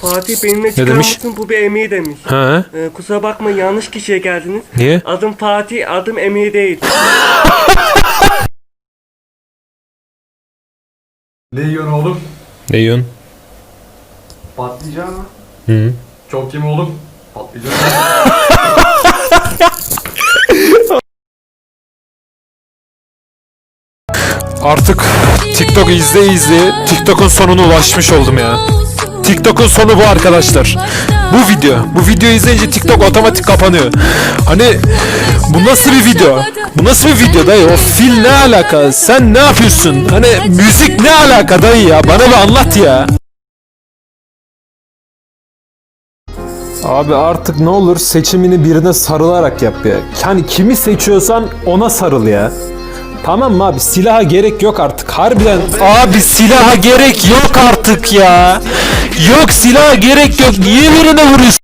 Fatih benimle çıkar demiş? mısın bu bir emir demiş. Ha? Ee, kusura bakma yanlış kişiye geldiniz. Niye? Adım Fatih, adım Emir değil. Ne yiyorsun oğlum? Ne yiyorsun? Patlıcan mı? Hı. Çok kim oğlum? Patlıcan. Artık TikTok izle izle TikTok'un sonuna ulaşmış oldum ya. TikTok'un sonu bu arkadaşlar. Bu video. Bu videoyu izleyince TikTok otomatik kapanıyor. Hani bu nasıl bir video? Bu nasıl bir video dayı? O fil ne alaka? Sen ne yapıyorsun? Hani müzik ne alaka dayı ya? Bana bir anlat ya. Abi artık ne olur seçimini birine sarılarak yap ya. Yani kimi seçiyorsan ona sarıl ya. Tamam mı abi silaha gerek yok artık harbiden. Abi silaha gerek yok artık ya. Yok silaha gerek yok. Niye birine vuruyorsun?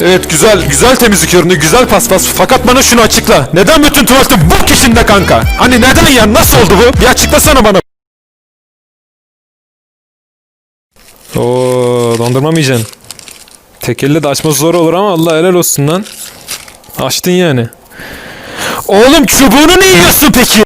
Evet güzel güzel temizlik ürünü güzel paspas fakat bana şunu açıkla. Neden bütün tuvaletin bu kişinde kanka? Hani neden ya nasıl oldu bu? Bir açıklasana bana. Oo dondurma mı yiyeceksin? Tek elle de açması zor olur ama Allah helal olsun lan. Açtın yani. Oğlum çubuğunu ne yiyorsun peki?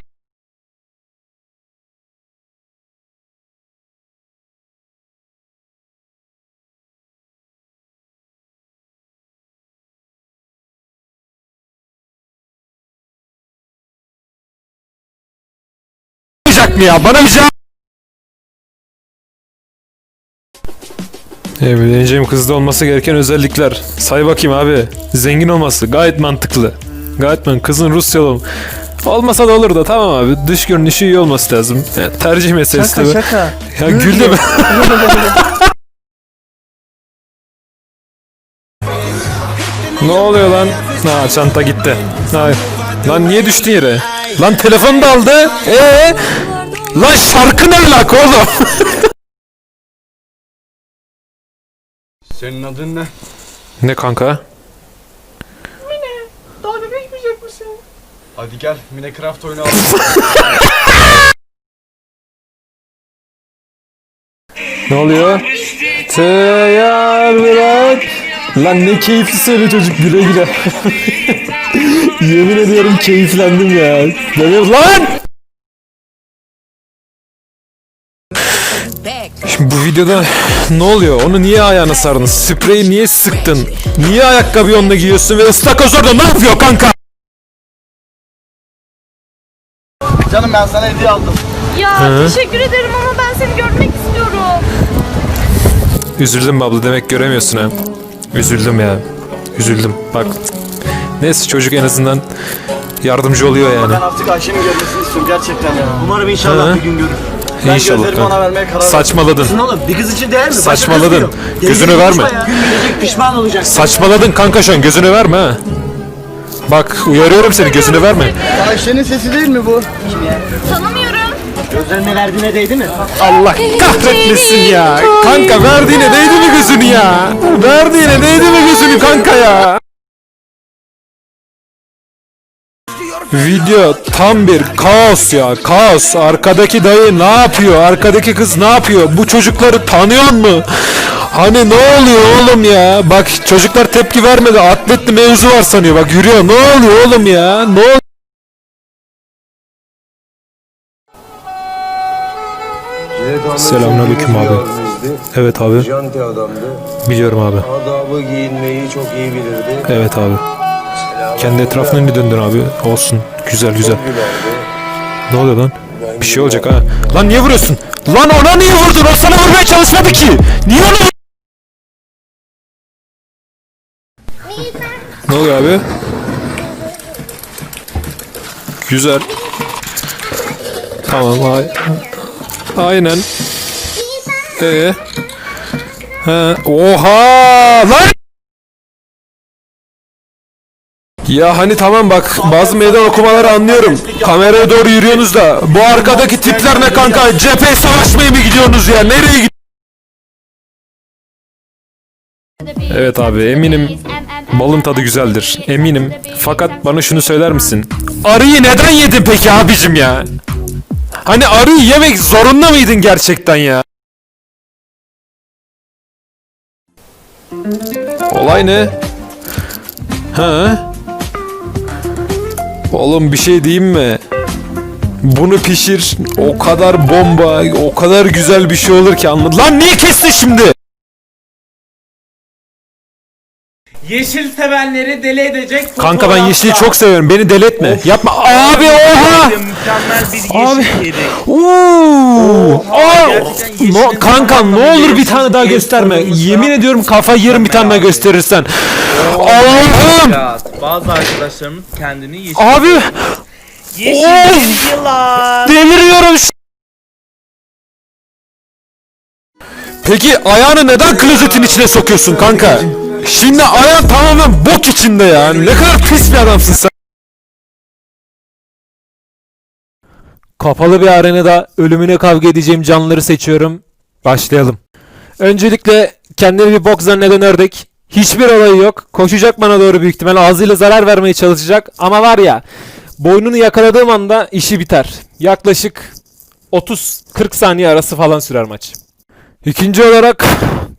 Mı ya? Bana bir cevap Evleneceğim kızda olması gereken özellikler. Say bakayım abi. Zengin olması gayet mantıklı. Gayet man kızın Rusyalı ol- Olmasa da olur da tamam abi. Dış görünüşü iyi olması lazım. Yani tercih meselesi tabii. şaka. Ya güldüm. ne oluyor lan? Ha çanta gitti. Hayır. Lan niye düştün yere? Lan telefonu da aldı. Ee? Lan şarkı ne alaka oğlum? Senin adın ne? ne kanka? Dalga geçmeyecek misin? Hadi gel Minecraft oynayalım. Ne oluyor? Teyar bırak. Lan ne keyifli söyle çocuk güle güle. Yemin ediyorum keyiflendim ya. Böyle lan! Şimdi bu videoda ne oluyor? Onu niye ayağına sardın? Spreyi niye sıktın? Niye ayakkabıyı onunla giyiyorsun ve ıstakoz orada ne yapıyor kanka? Canım ben sana hediye aldım. Ya Hı? teşekkür ederim ama ben seni görmek istiyorum. Üzüldüm abla demek göremiyorsun ha. Üzüldüm ya. Üzüldüm. Bak. Neyse çocuk en azından yardımcı oluyor yani. Ben artık Ayşe'nin görmesini istiyorum gerçekten ya. Umarım inşallah Hı. bir gün görür. Ben İnşallah. gözlerimi ona vermeye karar verdim. Saçmaladın. Oğlum bir kız için değer mi? Başka Saçmaladın. diyor. Gözünü Gelecek verme. ya. Gün gelecek pişman olacak. Saçmaladın kanka şu an gözünü verme ha. Bak uyarıyorum seni gözünü verme. Ayşe'nin sesi değil mi bu? Tanımıyorum. Gözlerine verdiğine değdi mi? Allah kahretmesin ya. Kanka verdiğine değdi mi gözünü ya? Verdiğine değdi mi gözünü kanka ya? Video tam bir kaos ya kaos. Arkadaki dayı ne yapıyor? Arkadaki kız ne yapıyor? Bu çocukları tanıyor mu? Hani ne oluyor oğlum ya? Bak çocuklar tepki vermedi. Atletli mevzu var sanıyor. Bak yürüyor. Ne oluyor oğlum ya? Ne oluyor Selamünaleyküm abi. Evet abi. Biliyorum abi. Adabı giyinmeyi çok iyi bilirdi. evet abi kendi etrafına ne döndün abi olsun güzel güzel. Ne oluyor lan? Bir şey olacak ha. Lan niye vuruyorsun? Lan ona niye vurdun? O sana vurmaya çalışmadı ki. Niye vur- Ne oluyor abi? Güzel. Tamam. Ay Aynen. Ee. Ha. Oha! Lan! Ya hani tamam bak bazı meydan okumaları anlıyorum. Kameraya doğru yürüyorsunuz da bu arkadaki tipler ne kanka? Cepheye savaşmaya mı gidiyorsunuz ya? Nereye gidiyorsunuz? Evet abi eminim balın tadı güzeldir. Eminim. Fakat bana şunu söyler misin? Arıyı neden yedin peki abicim ya? Hani arıyı yemek zorunda mıydın gerçekten ya? Olay ne? Ha? Oğlum bir şey diyeyim mi? Bunu pişir. O kadar bomba, o kadar güzel bir şey olur ki anladın. Lan niye kestin şimdi? Yeşil sevenleri deli edecek Kanka ben yeşili çok seviyorum. Beni deli etme. Yapma. Abi oha! Mükemmel bir yeşil Abi. yedi. Oo! Aa! gerçekten yeşilin No, kanka ne olur bir tane daha gösterme. Yemin ediyorum kafa yerim bir tane daha Abi. gösterirsen. Allah'ım! Bazı arkadaşlarımız kendini yeşil Abi Yeşil Of! bir yılan. deliriyorum şu- Peki ayağını neden klozetin içine sokuyorsun kanka? Şimdi ayağın tamamen bok içinde ya. Ne kadar pis bir adamsın sen. Kapalı bir arenada ölümüne kavga edeceğim canlıları seçiyorum. Başlayalım. Öncelikle kendini bir bok zanneden ördek. Hiçbir olayı yok. Koşacak bana doğru büyük ihtimal. Ağzıyla zarar vermeye çalışacak. Ama var ya boynunu yakaladığım anda işi biter. Yaklaşık 30-40 saniye arası falan sürer maç. İkinci olarak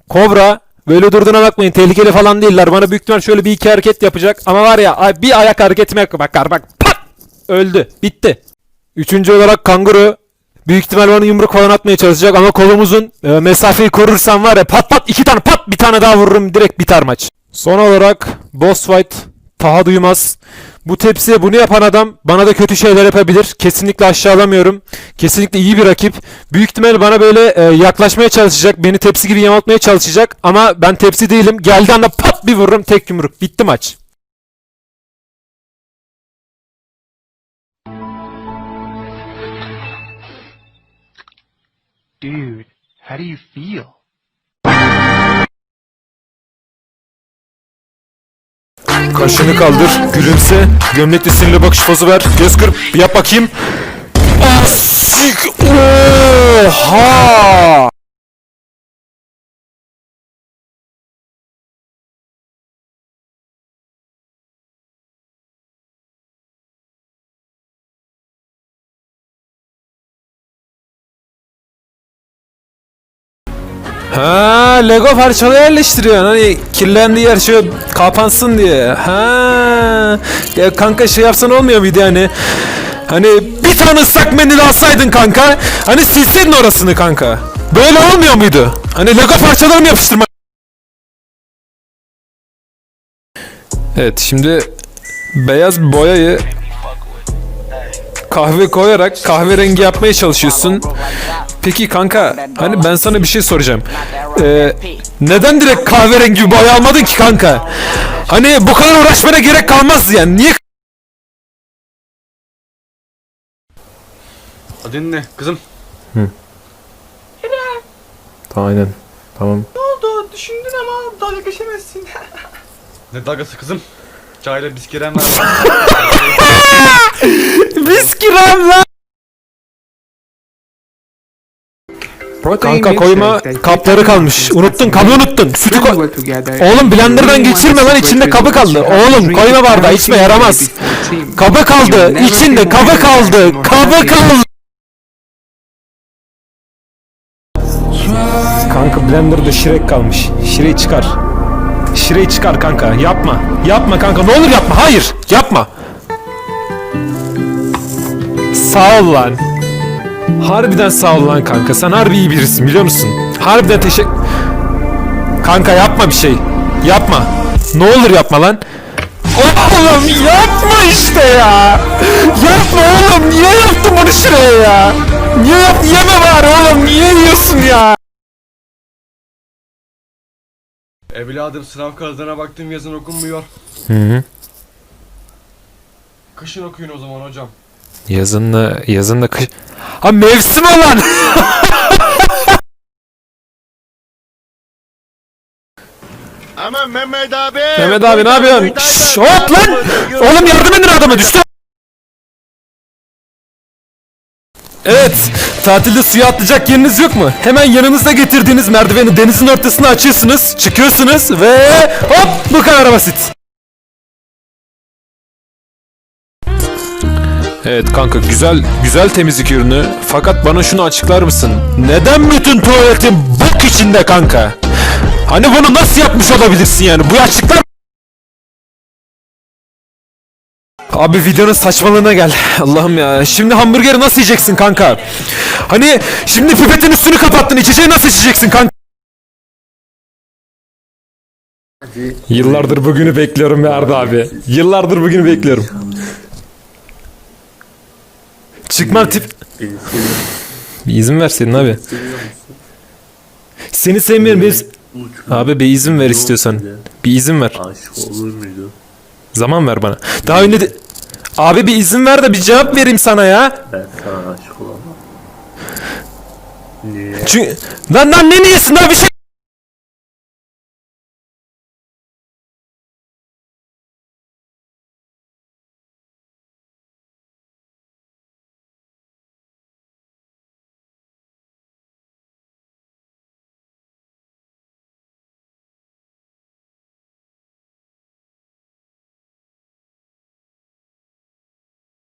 Kobra. Böyle durduğuna bakmayın. Tehlikeli falan değiller. Bana büyük ihtimal şöyle bir iki hareket yapacak. Ama var ya bir ayak hareketime bakar bak. Pat! Öldü. Bitti. Üçüncü olarak Kanguru. Büyük ihtimal bana yumruk falan atmaya çalışacak ama kolumuzun e, mesafeyi korursam var ya pat pat iki tane pat bir tane daha vururum direkt biter maç. Son olarak Boss Fight Taha Duymaz. Bu tepsiye bunu yapan adam bana da kötü şeyler yapabilir. Kesinlikle aşağılamıyorum. Kesinlikle iyi bir rakip. Büyük ihtimal bana böyle e, yaklaşmaya çalışacak. Beni tepsi gibi yamaltmaya çalışacak. Ama ben tepsi değilim. Geldiği anda pat bir vururum tek yumruk. Bitti maç. Dude, how do you feel? Kaşını kaldır, gülümse, gömlekli sinirli bakış pozu ver, göz kırp, yap bakayım. Asik! Oha! Ha, Lego parçalı yerleştiriyorsun. Hani kirlendiği yer şöyle kapansın diye. Ha, ya kanka şey yapsan olmuyor muydu yani? Hani bir tane ıslak mendil alsaydın kanka. Hani silseydin orasını kanka. Böyle olmuyor muydu? Hani Lego parçalarını yapıştırma. Evet şimdi beyaz boyayı kahve koyarak kahverengi yapmaya çalışıyorsun. Peki kanka hani ben sana bir şey soracağım. Ee, neden direkt kahverengi bir boya almadın ki kanka? Hani bu kadar uğraşmana gerek kalmaz yani. Niye Adın ne kızım? Aynen. Tamam. oldu? Düşündün ama dalga geçemezsin. ne dalgası kızım? Çayla bisküren var. Biz kiram lan. Kanka koyma kapları kalmış. Unuttun kabı unuttun. Sütü koy. Oğlum blenderdan geçirme lan içinde kabı kaldı. Oğlum koyma bardağı içme yaramaz. Kabı kaldı. içinde kabı kaldı. Kabı kaldı. Kanka blenderda şirek kalmış. Şireyi çıkar. Şireyi çıkar kanka. Yapma. Yapma kanka. Ne olur yapma. Hayır. Yapma. Sağ ol lan. Harbiden sağ ol lan kanka. Sen harbi iyi birisin biliyor musun? Harbiden teşekkür... Kanka yapma bir şey. Yapma. Ne olur yapma lan. Oğlum yapma işte ya. Yapma oğlum. Niye yaptın bunu şuraya ya? Niye yap? Yeme var oğlum. Niye yiyorsun ya? Evladım sınav kağıdına baktım yazın okunmuyor. Hı hı. Kışın okuyun o zaman hocam. Yazınla, yazınla kış... Ha mevsim olan! Aman Mehmet abi. Mehmet abi ne yapıyorsun? Şşş, hop lan! Oğlum yardım edin adama düştü. Evet, tatilde suya atlayacak yeriniz yok mu? Hemen yanınızda getirdiğiniz merdiveni denizin ortasına açıyorsunuz, çıkıyorsunuz ve hop bu kadar basit. Evet kanka güzel güzel temizlik ürünü. Fakat bana şunu açıklar mısın? Neden bütün tuvaletin bok içinde kanka? Hani bunu nasıl yapmış olabilirsin yani? Bu yaşlıklar... Abi videonun saçmalığına gel. Allah'ım ya. Şimdi hamburgeri nasıl yiyeceksin kanka? Hani şimdi pipetin üstünü kapattın. İçeceği nasıl içeceksin kanka? Yıllardır bugünü bekliyorum Arda abi. Yıllardır bugünü bekliyorum. Çıkma tip... Bir izin verseydin abi. Seni sevmiyorum. Benim... Abi bir izin ver istiyorsan. Bir izin ver. Aşık olur muydu? Zaman ver bana. Daha önce de... Abi bir izin ver de bir cevap vereyim sana ya. Ben sana aşık olamam. Niye? Çünkü... Lan lan ne niyesin daha bir şey...